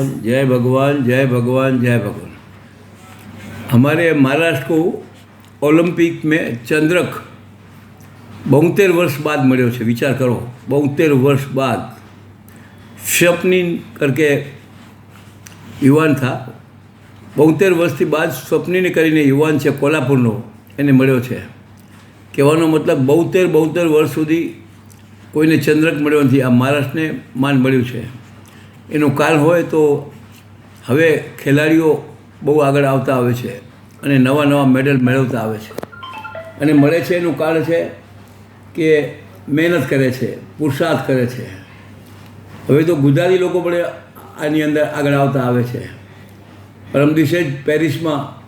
भगवान जय भगवान जय भगवान जय भगवान हमारे महाराष्ट्र को ओलंपिक में चंद्रक બોતેર વર્ષ બાદ મળ્યો છે વિચાર કરો બોતેર વર્ષ બાદ સ્વપ્નિન કરકે યુવાન થા બોતેર વર્ષથી બાદ સ્વપ્નિને કરીને યુવાન છે કોલ્હાપુરનો એને મળ્યો છે કહેવાનો મતલબ બોતેર બોતેર વર્ષ સુધી કોઈને ચંદ્રક મળ્યો નથી આ મહારાષ્ટ્રને માન મળ્યું છે એનું કાલ હોય તો હવે ખેલાડીઓ બહુ આગળ આવતા આવે છે અને નવા નવા મેડલ મેળવતા આવે છે. અને મળે છે એનું કારણ છે કે મહેનત કરે છે પુરુષાર્થ કરે છે. હવે તો ગુજરાતી લોકો પણ આની અંદર આગળ આવતા આવે છે. પરમ દિવસે જ પેરિસમાં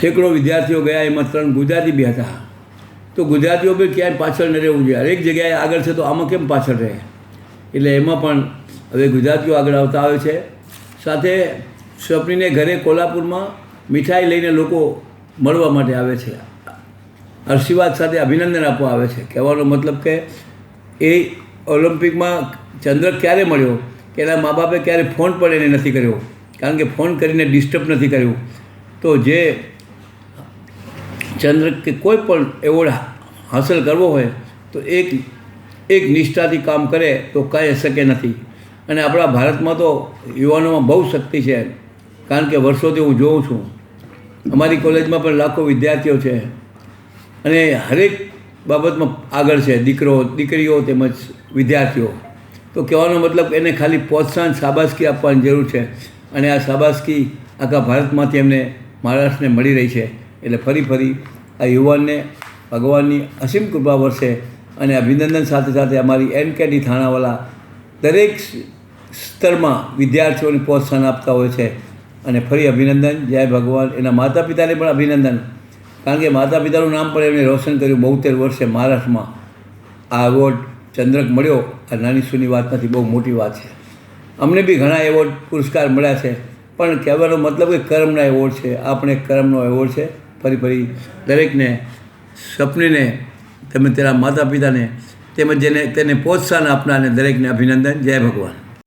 સેંકડો વિદ્યાર્થીઓ ગયા, એમાં ત્રણ ગુજરાતી બી હતા. તો ગુજરાતીઓ બી ક્યાંય પાછળ ન રહેવું જોઈએ. હરેક જગ્યાએ આગળ છે તો આમાં કેમ પાછળ રહે? એટલે એમાં પણ હવે ગુજરાતીઓ આગળ આવતા આવે છે. સાથે સ્વપ્નીને ઘરે કોલ્હાપુરમાં મીઠાઈ લઈને લોકો મળવા માટે આવે છે. આશીર્વાદ સાથે અભિનંદન આપવા આવે છે. કહેવાનો મતલબ કે એ ઓલિમ્પિકમાં ચંદ્રક ક્યારે મળ્યો? કે એના મા બાપે ક્યારે ફોન પણ એને નથી કર્યો. કારણ કે ફોન કરીને ડિસ્ટર્બ નથી કર્યું. તો જે ચંદ્રક કે કોઈ પણ એવોર્ડ હાંસલ કરવો હોય, તો એક એક નિષ્ઠાથી કામ કરે તો કહી શકે નથી. અને આપણા ભારતમાં તો યુવાનોમાં બહુ શક્તિ છે, કારણ કે વર્ષોથી હું જોઉં છું. અમારી કોલેજમાં પણ લાખો વિદ્યાર્થીઓ છે. અને હરેક બાબતમાં આગળ છે, દીકરો, દીકરીઓ તેમજ વિદ્યાર્થીઓ. તો કહેવાનો મતલબ એને ખાલી પ્રોત્સાહન શાબાશકી આપવાની જરૂર છે અને આ શાબાશકી આખા ભારતમાંથી એમને મહારાષ્ટ્રને મળી રહી છે. એટલે ફરી ફરી આ યુવાનને ભગવાનની અસીમ કૃપા વર્ષે અને અભિનંદન સાથે સાથે અમારી એન કેડી થાણાવાળા દરેક સ્તરમાં વિદ્યાર્થીઓને પ્રોત્સાહન આપતા હોય છે અને ફરી અભિનંદન, જય ભગવાન. એના માતા પિતાને પણ અભિનંદન. કારણ કે માતા પિતાનું નામ પણ એમણે રોશન કર્યું બોતેર વર્ષે મહારાષ્ટ્રમાં. આ એવોર્ડ ચંદ્રક મળ્યો. આ નાની સૂની વાત નથી, બહુ મોટી વાત છે. અમને બી ઘણા એવોર્ડ પુરસ્કાર મળ્યા છે. પણ કહેવાનો મતલબ કે કર્મના એવોર્ડ છે. આપણે કર્મનો એવોર્ડ છે. ફરી ફરી દરેકને સ્વપ્નને તેમજ તેના માતા પિતાને તેમજ જેને તેને પ્રોત્સાહન આપનારને દરેકને અભિનંદન. જય ભગવાન.